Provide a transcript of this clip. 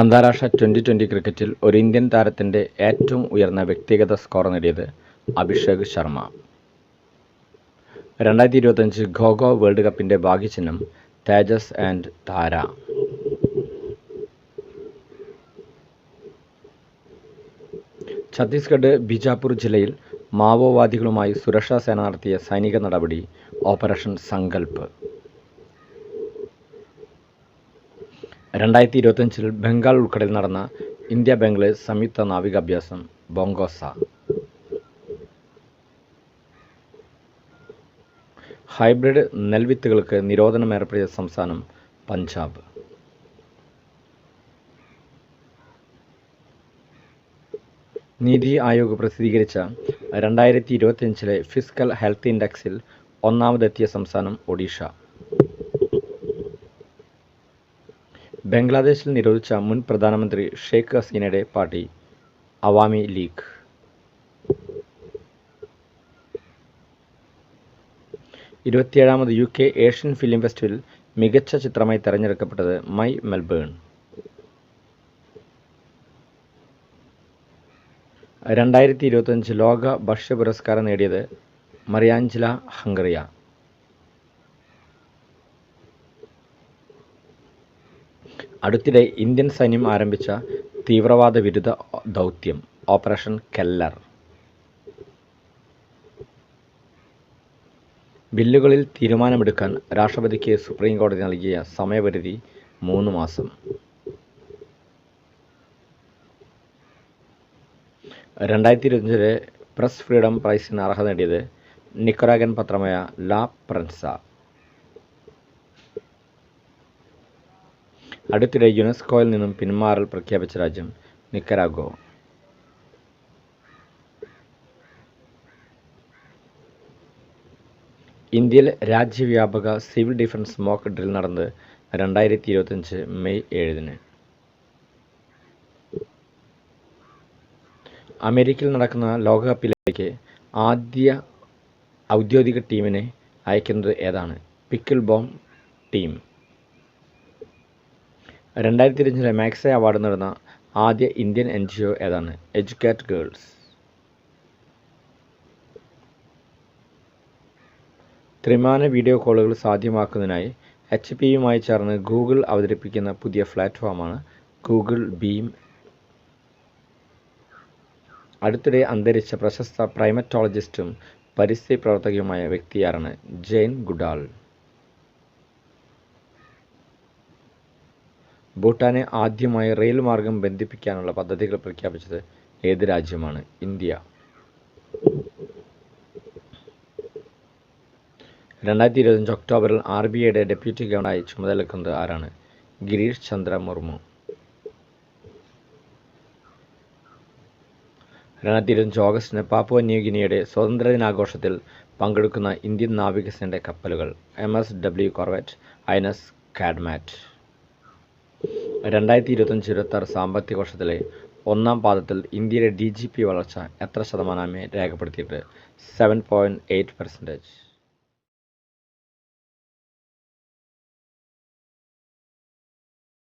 അന്താരാഷ്ട്ര twenty twenty ക്രിക്കറ്റിൽ ഒരു ഇന്ത്യൻ താരത്തിന്റെ ഏറ്റവും ഉയർന്ന വ്യക്തിഗത സ്കോർ നേടിയത് അഭിഷേക് ശർമ്മ. രണ്ടായിരത്തി ഇരുപത്തഞ്ച് ഖോഖോ വേൾഡ് കപ്പിന്റെ ഭാഗ്യചിഹ്നം തേജസ് ആൻഡ് താര. ഛത്തീസ്ഗഡ് ബിജാപൂർ ജില്ലയിൽ മാവോവാദികളുമായി സുരക്ഷാ സേന നടത്തിയ സൈനിക നടപടി ഓപ്പറേഷൻ സങ്കൽപ്പ്. രണ്ടായിരത്തി ഇരുപത്തഞ്ചിൽ ബംഗാൾ ഉൾക്കടലിൽ നടന്ന ഇന്ത്യ ബംഗ്ലാദേശ് സംയുക്ത നാവികാഭ്യാസം ബോങ്കോസ ഹൈബ്രിഡ് നെൽവിത്തുകൾക്ക് നിരോധനം ഏർപ്പെടുത്തിയ സംസ്ഥാനം പഞ്ചാബ്. നീതി ആയോഗ് പ്രസിദ്ധീകരിച്ച രണ്ടായിരത്തി ഇരുപത്തിയഞ്ചിലെ ഫിസിക്കൽ ഹെൽത്ത് ഇൻഡെക്സിൽ ഒന്നാമതെത്തിയ സംസ്ഥാനം ഒഡീഷ. ബംഗ്ലാദേശിൽ നിരോധിച്ച മുൻ പ്രധാനമന്ത്രി ഷെയ്ഖ് ഹസീനയുടെ party Awami league. ഇരുപത്തിയേഴാമത് U K Asian film festival മികച്ച ചിത്രമായി തെരഞ്ഞെടുക്കപ്പെട്ടത് മൈ മെൽബേൺ. രണ്ടായിരത്തി ഇരുപത്തഞ്ച് ലോക ഭക്ഷ്യ പുരസ്കാരം നേടിയത് മറിയാഞ്ചല ഹംഗറിയ. അടുത്തിടെ ഇന്ത്യൻ സൈന്യം ആരംഭിച്ച തീവ്രവാദ വിരുദ്ധ ദൗത്യം ഓപ്പറേഷൻ കെല്ലർ. ബില്ലുകളിൽ തീരുമാനമെടുക്കാൻ രാഷ്ട്രപതിക്ക് സുപ്രീം കോടതി നൽകിയ സമയപരിധി മൂന്ന് മാസം. രണ്ടായിരത്തി ഇരുപത്തിയഞ്ചിലെ പ്രസ് ഫ്രീഡം പ്രൈസിന് അർഹത നേടിയത് നിക്കറാഗൻ പത്രമായ ലാ പ്രൻസ. അടുത്തിടെ യുനെസ്കോയിൽ നിന്നും പിന്മാറൽ പ്രഖ്യാപിച്ച രാജ്യം നിക്കരാഗോ ഇന്ത്യയിൽ രാജ്യവ്യാപക സിവിൽ ഡിഫൻസ് മോക്ക് ഡ്രിൽ നടന്നത് രണ്ടായിരത്തി ഇരുപത്തഞ്ച് മെയ് ഏഴിന്. അമേരിക്കയിൽ നടക്കുന്ന ലോകകപ്പിലേക്ക് ആദ്യ ഔദ്യോഗിക ടീമിനെ അയക്കുന്നത് ഏതാണ്? Pickleball team. രണ്ടായിരത്തി ഇരുപത്തിലെ മാക്സെ അവാർഡ് നേടുന്ന ആദ്യ ഇന്ത്യൻ എൻ ജി ഒ ഏതാണ്? എഡ്യൂക്കേറ്റ് ഗേൾസ് ത്രിമാന വീഡിയോ കോളുകൾ സാധ്യമാക്കുന്നതിനായി എച്ച് പിയുമായി ചേർന്ന് ഗൂഗിൾ അവതരിപ്പിക്കുന്ന പുതിയ പ്ലാറ്റ്ഫോമാണ് ഗൂഗിൾ ബീം അടുത്തിടെ അന്തരിച്ച പ്രശസ്ത പ്രൈമറ്റോളജിസ്റ്റും പരിസ്ഥിതി പ്രവർത്തകയുമായ വ്യക്തിയാരാണ് ജെയിൻ ഗുഡാൾ ഭൂട്ടാനെ ആദ്യമായി റെയിൽ മാർഗം ബന്ധിപ്പിക്കാനുള്ള പദ്ധതികൾ പ്രഖ്യാപിച്ചത് ഏത് രാജ്യമാണ്? ഇന്ത്യ. രണ്ടായിരത്തി ഇരുപത്തഞ്ച് ഒക്ടോബറിൽ ആർ ബി ഐയുടെ ഡെപ്യൂട്ടി ഗവർണറായി ചുമതലക്കുന്നത് ആരാണ്? ഗിരീഷ് ചന്ദ്ര മുർമു. രണ്ടായിരത്തി ഇരുപത്തഞ്ച് ഓഗസ്റ്റിന് പാപ്പുവ ന്യൂഗിനിയുടെ സ്വതന്ത്ര ദിനാഘോഷത്തിൽ പങ്കെടുക്കുന്ന ഇന്ത്യൻ നാവികസേനയുടെ കപ്പലുകൾ M S W corvette I N S Kadmat. രണ്ടായിരത്തി ഇരുപത്തഞ്ച് ഇരുപത്താറ് സാമ്പത്തിക വർഷത്തിലെ ഒന്നാം പാദത്തിൽ ഇന്ത്യയുടെ ഡി ജി പി വളർച്ച എത്ര ശതമാനമേ രേഖപ്പെടുത്തിയിട്ട് സെവൻ പോയിന്റ് എയ്റ്റ് പെർസെന്റേജ്